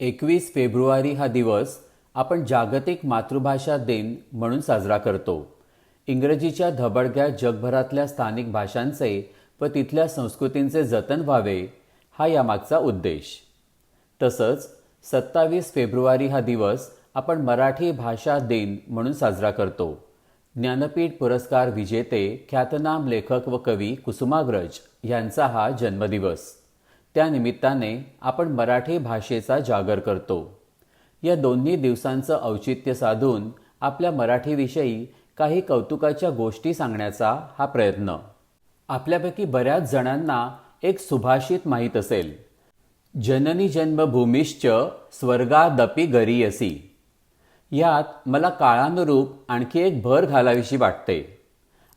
एकवीस फेब्रुवारी हा दिवस आपण जागतिक मातृभाषा दिन म्हणून साजरा करतो. इंग्रजीच्या धबडग्या जगभरातल्या स्थानिक भाषांचे व तिथल्या संस्कृतींचे जतन व्हावे हा यामागचा उद्देश. तसंच सत्तावीस फेब्रुवारी हा दिवस आपण मराठी भाषा दिन म्हणून साजरा करतो. ज्ञानपीठ पुरस्कार विजेते ख्यातनाम लेखक व कवी कुसुमाग्रज यांचा हा जन्मदिवस. त्यानिमित्ताने आपण मराठी भाषेचा जागर करतो. या दोन्ही दिवसांचं औचित्य साधून आपल्या मराठीविषयी काही कौतुकाच्या गोष्टी सांगण्याचा हा प्रयत्न. आपल्यापैकी बऱ्याच जणांना एक सुभाषित माहीत असेल. जननी जन्मभूमिश्च स्वर्गादपी गरीयसी. यात मला काळानुरूप आणखी एक भर घालावीशी वाटते.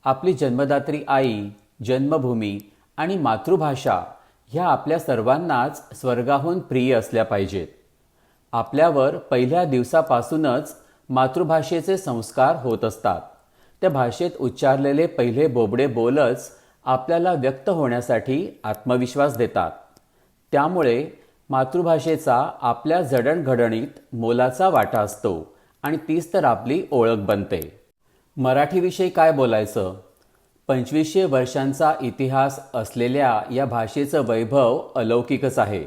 आपली जन्मदात्री आई जन्मभूमी आणि मातृभाषा ह्या आपल्या सर्वांनाच स्वर्गाहून प्रिय असल्या पाहिजेत. आपल्यावर पहिल्या दिवसापासूनच मातृभाषेचे संस्कार होत असतात. त्या भाषेत उच्चारलेले पहिले बोबडे बोलच आपल्याला व्यक्त होण्यासाठी आत्मविश्वास देतात. त्यामुळे मातृभाषेचा आपल्या जडणघडणीत मोलाचा वाटा असतो आणि तीच तर आपली ओळख बनते. मराठीविषयी काय बोलायचं? पंचवीसशे वर्षांचा इतिहास असलेल्या या भाषेचं वैभव अलौकिकच आहे.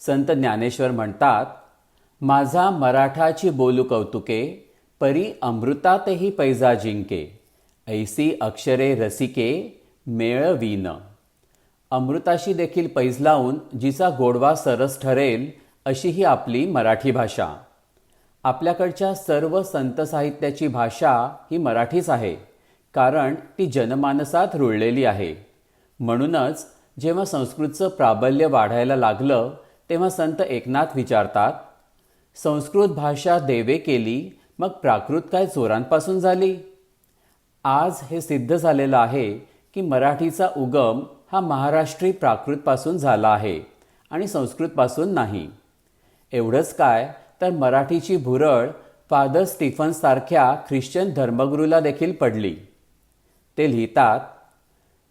संत ज्ञानेश्वर म्हणतात माझा मराठाची बोलू कौतुके परी अमृतातही पैजा जिंके ऐसी अक्षरे रसिके मेळवीन अमृताशी देखील पैज लावून जिचा गोडवा सरस ठरेल अशी ही आपली मराठी भाषा. आपल्याकडच्या सर्व संत साहित्याची भाषा ही मराठीच आहे. कारण ती जनमानसात रुळलेली आहे. म्हणूनच जेव्हा संस्कृतचं प्राबल्य वाढायला लागलं तेव्हा संत एकनाथ विचारतात संस्कृत भाषा देवे केली मग प्राकृत काय चोरांपासून झाली? आज हे सिद्ध झालेलं आहे की मराठीचा उगम हा महाराष्ट्री प्राकृतपासून झाला आहे आणि संस्कृतपासून नाही. एवढंच काय तर मराठीची भुरळ फादर स्टीफन्ससारख्या ख्रिश्चन धर्मगुरूला देखील पडली. ते लिहितात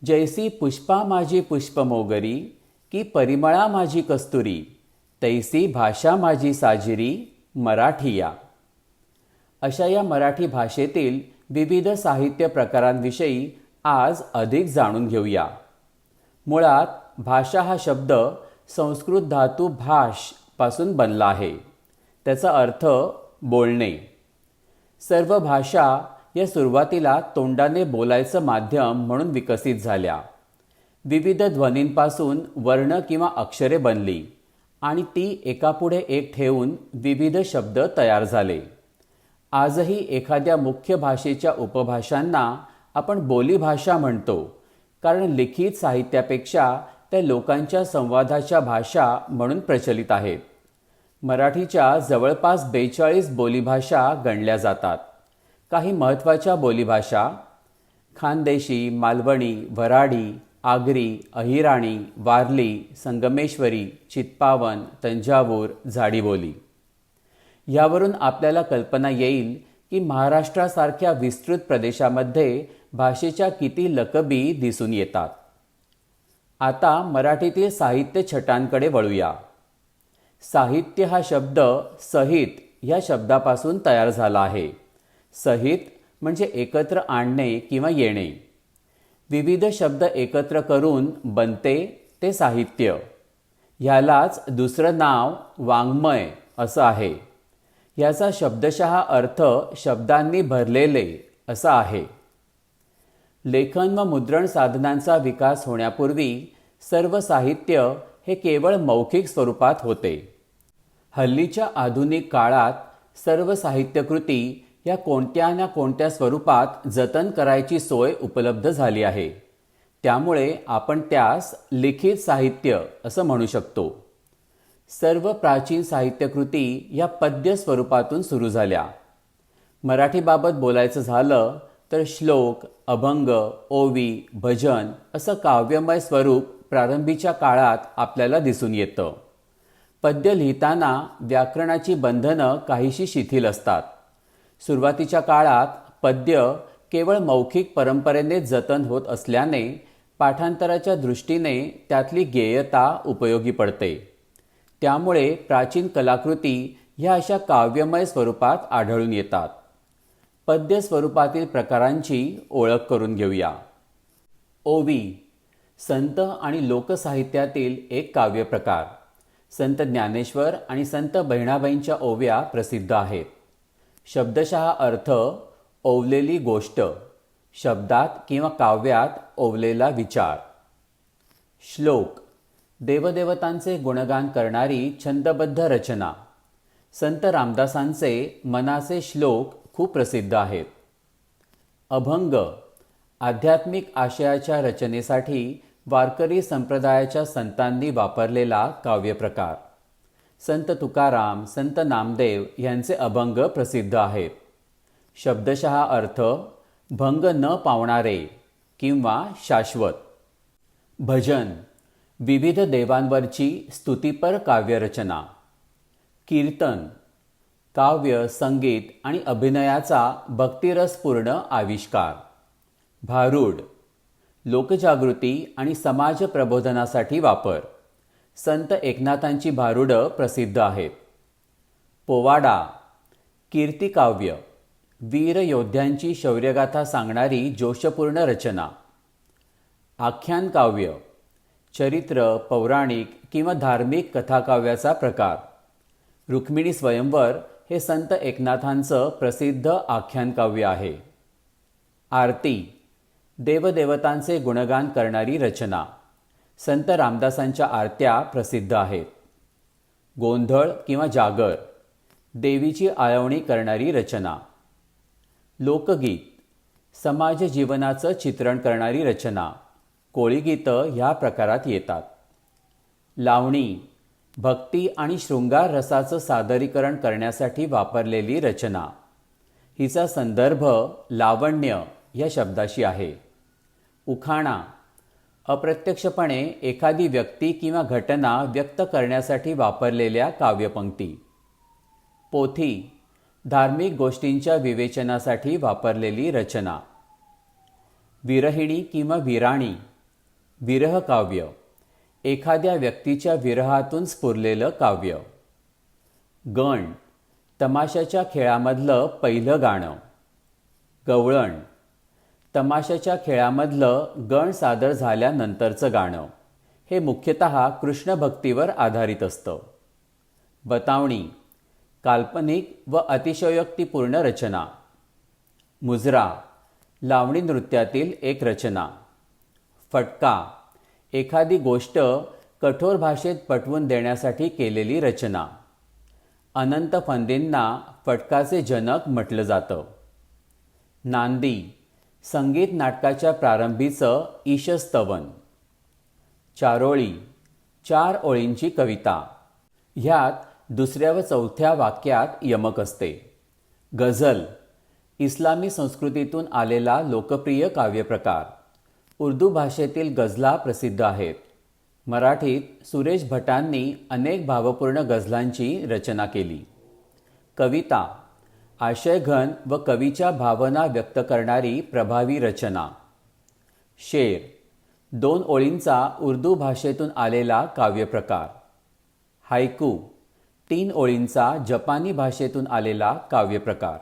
जैसी पुष्पा माझी पुष्पमोगरी की परिमळा माझी कस्तुरी तैसी भाषा माझी साजिरी मराठीया. अशा या मराठी भाषेतील विविध साहित्य प्रकारांविषयी आज अधिक जाणून घेऊया. मुळात भाषा हा शब्द संस्कृत धातू भाषपासून बनला आहे. त्याचा अर्थ बोलणे. सर्व भाषा या सुरुवातीला तोंडाने बोलायचं माध्यम म्हणून विकसित झाल्या. विविध ध्वनींपासून वर्ण किंवा अक्षरे बनली आणि ती एकापुढे एक ठेवून विविध शब्द तयार झाले. आजही एखाद्या मुख्य भाषेच्या उपभाषांना आपण बोलीभाषा म्हणतो कारण लिखित साहित्यापेक्षा त्या लोकांच्या संवादाच्या भाषा म्हणून प्रचलित आहेत. मराठीच्या जवळपास बेचाळीस बोलीभाषा गणल्या जातात. काही महत्त्वाच्या बोलीभाषा खानदेशी मालवणी वराडी आगरी अहिराणी वारली संगमेश्वरी चित्पावन तंजावूर झाडीबोली. यावरून आपल्याला कल्पना येईल की महाराष्ट्रासारख्या विस्तृत प्रदेशामध्ये भाषेच्या किती लकबी दिसून येतात. आता मराठीतील साहित्य छटांकडे वळूया. साहित्य हा शब्द सहित या शब्दापासून तयार झाला आहे. सहित म्हणजे एकत्र आणणे किंवा येणे. विविध शब्द एकत्र करून बनते ते साहित्य. ह्यालाच दुसरं नाव वाङ्मय असं आहे. याचा शब्दशः अर्थ शब्दांनी भरलेले असा आहे. लेखन व मुद्रण साधनांचा विकास होण्यापूर्वी सर्व साहित्य हे केवळ मौखिक स्वरूपात होते. हल्लीच्या आधुनिक काळात सर्व साहित्यकृती या कोणत्या ना कोणत्या स्वरूपात जतन करायची सोय उपलब्ध झाली आहे. त्यामुळे आपण त्यास लिखित साहित्य असं म्हणू शकतो. सर्व प्राचीन साहित्यकृती या पद्य स्वरूपातून सुरू झाल्या. मराठीबाबत बोलायचं झालं तर श्लोक अभंग ओवी भजन असं काव्यमय स्वरूप प्रारंभीच्या काळात आपल्याला दिसून येतं. पद्य लिहिताना व्याकरणाची बंधनं काहीशी शिथिल असतात. सुरुवातीच्या काळात पद्य केवळ मौखिक परंपरेने जतन होत असल्याने पाठांतराच्या दृष्टीने त्यातली गेयता उपयोगी पडते. त्यामुळे प्राचीन कलाकृती ह्या अशा काव्यमय स्वरूपात आढळून येतात. पद्य स्वरूपातील प्रकारांची ओळख करून घेऊया. ओवी संत आणि लोकसाहित्यातील एक काव्यप्रकार. संत ज्ञानेश्वर आणि संत बहिणाबाईंच्या ओव्या प्रसिद्ध आहेत. शब्दशः अर्थ ओवलेली गोष्ट शब्दात किंवा काव्यात ओवलेला विचार. श्लोक देवदेवतांचे गुणगान करणारी छंदबद्ध रचना. संत रामदासांचे मनाचे श्लोक खूप प्रसिद्ध आहेत. अभंग आध्यात्मिक आशयाच्या रचनेसाठी वारकरी संप्रदायाच्या संतांनी वापरलेला काव्यप्रकार. संत तुकाराम संत नामदेव यांचे अभंग प्रसिद्ध आहेत. शब्दशः अर्थ भंग न पावणारे किंवा शाश्वत. भजन विविध देवांवरची स्तुतीपर काव्यरचना. कीर्तन काव्य संगीत आणि अभिनयाचा भक्तिरसपूर्ण आविष्कार. भारूड लोकजागृती आणि समाज प्रबोधनासाठी वापर. संत एकनाथांची भारुडं प्रसिद्ध आहेत. पोवाडा कीर्तिकाव्य वीर योद्ध्यांची शौर्यगाथा सांगणारी जोशपूर्ण रचना. आख्यान काव्य चरित्र पौराणिक किंवा धार्मिक कथाकाव्याचा प्रकार. रुक्मिणी स्वयंवर हे संत एकनाथांचं प्रसिद्ध आख्यान काव्य आहे. आरती देवदेवतांचे गुणगान करणारी रचना. संत रामदासांच्या आरत्या प्रसिद्ध आहेत. गोंधळ किंवा जागर देवीची आळवणी करणारी रचना. लोकगीत समाज जीवनाचं चित्रण करणारी रचना. कोळीगीतं ह्या प्रकारात येतात. लावणी भक्ती आणि शृंगार रसाचं सादरीकरण करण्यासाठी वापरलेली रचना. हिचा संदर्भ लावण्य या शब्दाशी आहे. उखाणा अप्रत्यक्षपणे एखादी व्यक्ती किंवा घटना व्यक्त करण्यासाठी वापरलेल्या काव्यपंक्ती. पोथी धार्मिक गोष्टींच्या विवेचनासाठी वापरलेली रचना. विरहिणी किंवा विराणी विरह काव्य एखाद्या व्यक्तीच्या विरहातून स्फुरलेलं काव्य. गण तमाशाच्या खेळामधलं पहिलं गाणं. गवळण तमाशाच्या खेळामधलं गण सादर झाल्यानंतरचं गाणं. हे मुख्यतः कृष्णभक्तीवर आधारित असतं. बतावणी काल्पनिक व अतिशयोक्तीपूर्ण रचना. मुजरा लावणी नृत्यातील एक रचना. फटका एखादी गोष्ट कठोर भाषेत पटवून देण्यासाठी केलेली रचना. अनंत फंदींना फटकाचे जनक म्हटलं जातं. नांदी संगीत नाटकाच्या प्रारंभीचं ईशस्तवन. चारोळी चार ओळींची कविता. ह्यात दुसऱ्या व चौथ्या वाक्यात यमक असते. गझल इस्लामी संस्कृतीतून आलेला लोकप्रिय काव्यप्रकार. उर्दू भाषेतील गझला प्रसिद्ध आहेत. मराठीत सुरेश भटांनी अनेक भावपूर्ण गझलांची रचना केली. कविता आशयघन व कवीच्या भावना व्यक्त करणारी प्रभावी रचना. शेर. दोन ओळींचा उर्दू भाषेतून आलेला काव्यप्रकार. हायकू. तीन ओळींचा जपानी भाषेतून आलेला काव्यप्रकार.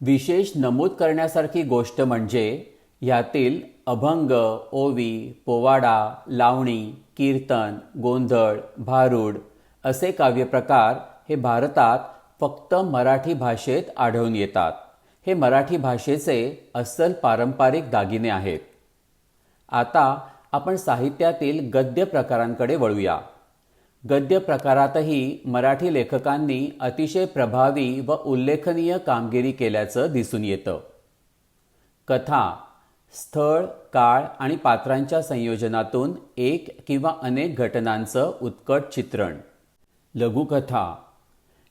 विशेष नमूद करण्यासारखी गोष्ट म्हणजे ह्यातील अभंग ओवी पोवाडा लावणी कीर्तन गोंधळ भारूड असे काव्यप्रकार हे भारतात फक्त मराठी भाषेत आढळून येतात. हे मराठी भाषेचे अस्सल पारंपरिक दागिने आहेत. आता आपण साहित्यातील गद्य प्रकारांकडे वळूया. गद्य प्रकारातही मराठी लेखकांनी अतिशय प्रभावी व उल्लेखनीय कामगिरी केल्याचं दिसून येतं. कथा स्थळ काळ आणि पात्रांच्या संयोजनातून एक किंवा अनेक घटनांचं उत्कट चित्रण. लघुकथा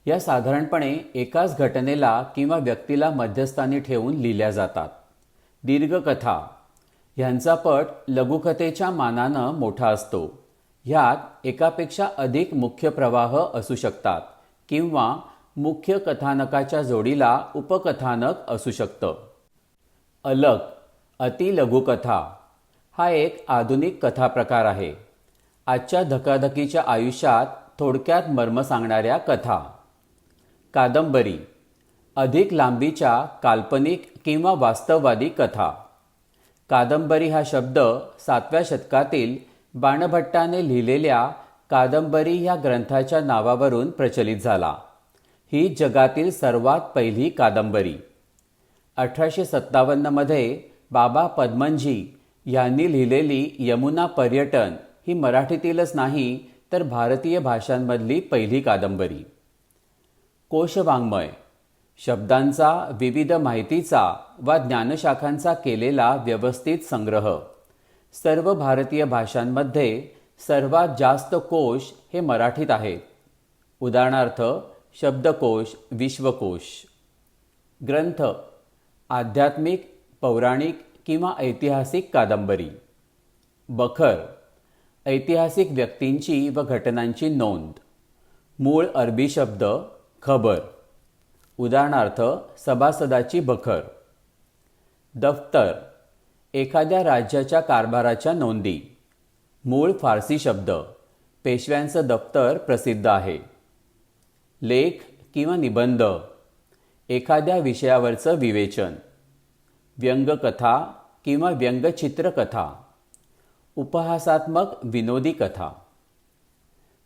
या साधारणपणे एकाच घटनेला किंवा व्यक्तीला मध्यस्थानी ठेवून लिहिल्या जातात. दीर्घकथा. ह्यांचा पट लघुकथेच्या मानानं मोठा असतो. ह्यात एकापेक्षा अधिक मुख्य प्रवाह असू शकतात किंवा मुख्य कथानकाच्या जोडीला उपकथानक असू शकतं. अलग. अति लघुकथा. हा एक आधुनिक कथा प्रकार आहे. आजच्या धकाधकीच्या आयुष्यात थोडक्यात मर्म सांगणाऱ्या कथा. कादंबरी अधिक लांबीच्या काल्पनिक किंवा वास्तववादी कथा. कादंबरी हा शब्द सातव्या शतकातील बाणभट्टाने लिहिलेल्या कादंबरी ह्या ग्रंथाच्या नावावरून प्रचलित झाला. ही जगातील सर्वात पहिली कादंबरी. अठराशे सत्तावन्नमध्ये बाबा पद्मनजी यांनी लिहिलेली यमुना पर्यटन ही मराठीतीलच नाही तर भारतीय भाषांमधली पहिली कादंबरी. कोशवाङ्मय. शब्दांचा विविध माहितीचा वा ज्ञानशाखांचा केलेला व्यवस्थित संग्रह. सर्व भारतीय भाषांमध्ये सर्वात जास्त कोश हे मराठीत आहेत. उदाहरणार्थ शब्दकोश विश्वकोश. ग्रंथ आध्यात्मिक पौराणिक किंवा ऐतिहासिक कादंबरी. बखर ऐतिहासिक व्यक्तींची व घटनांची नोंद. मूळ अरबी शब्द खबर. उदाहरणार्थ सभासदाची बखर. दफ्तर. एखाद्या राज्याच्या कारभाराच्या नोंदी. मूळ फारसी शब्द. पेशव्यांचं दफ्तर प्रसिद्ध आहे. लेख किंवा निबंध. एखाद्या विषयावरचं विवेचन. व्यंगकथा किंवा व्यंगचित्रकथा. उपहासात्मक विनोदी कथा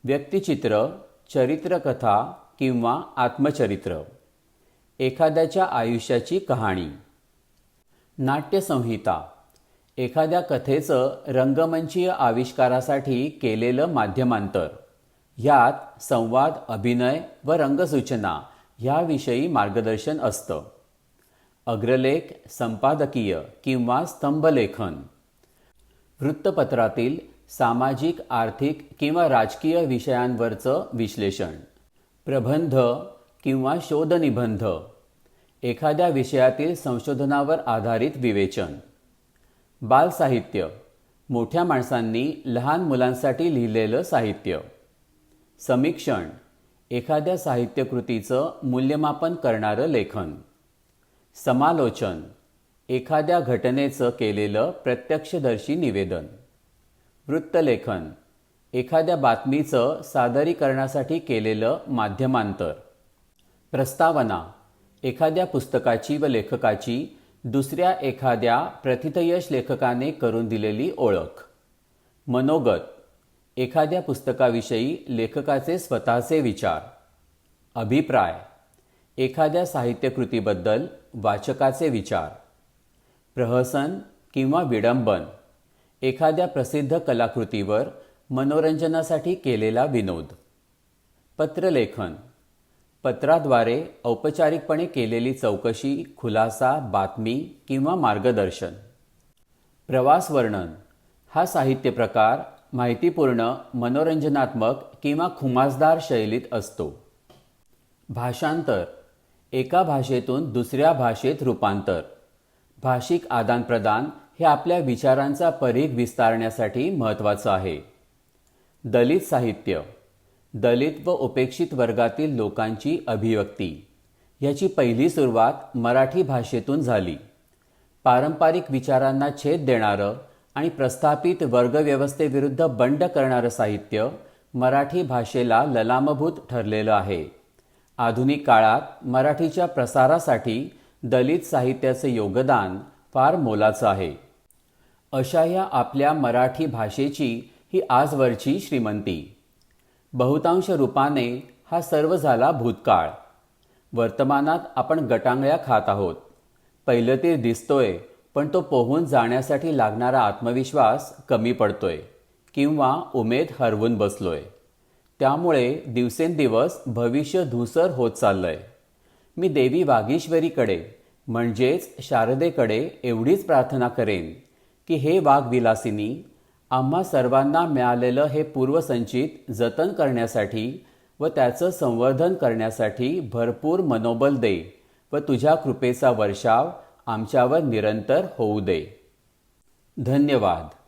व्यक्तिचित्र चरित्रकथा किंवा आत्मचरित्र एखाद्याच्या आयुष्याची कहाणी नाट्यसंहिता एखाद्या कथेचं रंगमंचीय आविष्कारासाठी केलेलं माध्यमांतर ह्यात संवाद अभिनय व रंगसूचना ह्याविषयी मार्गदर्शन असतं. अग्रलेख संपादकीय किंवा स्तंभलेखन. वृत्तपत्रातील सामाजिक आर्थिक किंवा राजकीय विषयांवरचं विश्लेषण. प्रबंध किंवा शोधनिबंध एखाद्या विषयातील संशोधनावर आधारित विवेचन. बालसाहित्य मोठ्या माणसांनी लहान मुलांसाठी लिहिलेलं साहित्य. समीक्षण एखाद्या साहित्यकृतीचं मूल्यमापन करणारं लेखन. समालोचन एखाद्या घटनेचं केलेलं प्रत्यक्षदर्शी निवेदन. वृत्तलेखन एखाद्या बातमीचं सादरीकरणासाठी केलेलं माध्यमांतर. प्रस्तावना एखाद्या पुस्तकाची व लेखकाची दुसऱ्या एखाद्या प्रथितयश लेखकाने करून दिलेली ओळख. मनोगत एखाद्या पुस्तकाविषयी लेखकाचे स्वतःचे विचार. अभिप्राय एखाद्या साहित्यकृतीबद्दल वाचकाचे विचार. प्रहसन किंवा विडंबन एखाद्या प्रसिद्ध कलाकृतीवर मनोरंजनासाठी केलेला विनोद. पत्रलेखन. पत्राद्वारे औपचारिकपणे केलेली चौकशी खुलासा बातमी किंवा मार्गदर्शन. प्रवास वर्णन. हा साहित्य प्रकार माहितीपूर्ण मनोरंजनात्मक किंवा खुमासदार शैलीत असतो. भाषांतर. एका भाषेतून दुसऱ्या भाषेत रूपांतर. भाषिक आदानप्रदान हे आपल्या विचारांचा परीघ विस्तारण्यासाठी महत्त्वाचं आहे. दलित साहित्य दलित व उपेक्षित वर्गातील लोकांची अभिव्यक्ती. याची पहिली सुरुवात मराठी भाषेतून झाली. पारंपरिक विचारांना छेद देणारं आणि प्रस्थापित वर्गव्यवस्थेविरुद्ध बंड करणारं साहित्य मराठी भाषेला ललामभूत ठरलेलं आहे. आधुनिक काळात मराठीच्या प्रसारासाठी दलित साहित्याचे योगदान फार मोलाचं आहे. अशा या आपल्या मराठी भाषेची ही आजवरची श्रीमंती. बहुतांश रूपाने हा सर्व झाला भूतकाळ. वर्तमानात आपण गटांगळ्या खात आहोत. पहिलं ते दिसतोय पण तो पोहून जाण्यासाठी लागणारा आत्मविश्वास कमी पडतोय किंवा उमेद हरवून बसलोय. त्यामुळे दिवसेंदिवस भविष्य धूसर होत चाललंय. मी देवी वागीश्वरीकडे म्हणजेच शारदेकडे एवढीच प्रार्थना करेन की हे वाघविलासिनी आम्हा सर्वांना मिळालेलं हे पूर्वसंचित जतन करण्यासाठी व त्याचं संवर्धन करण्यासाठी भरपूर मनोबल दे व तुझ्या कृपेचा वर्षाव आमच्यावर निरंतर होऊ दे. धन्यवाद.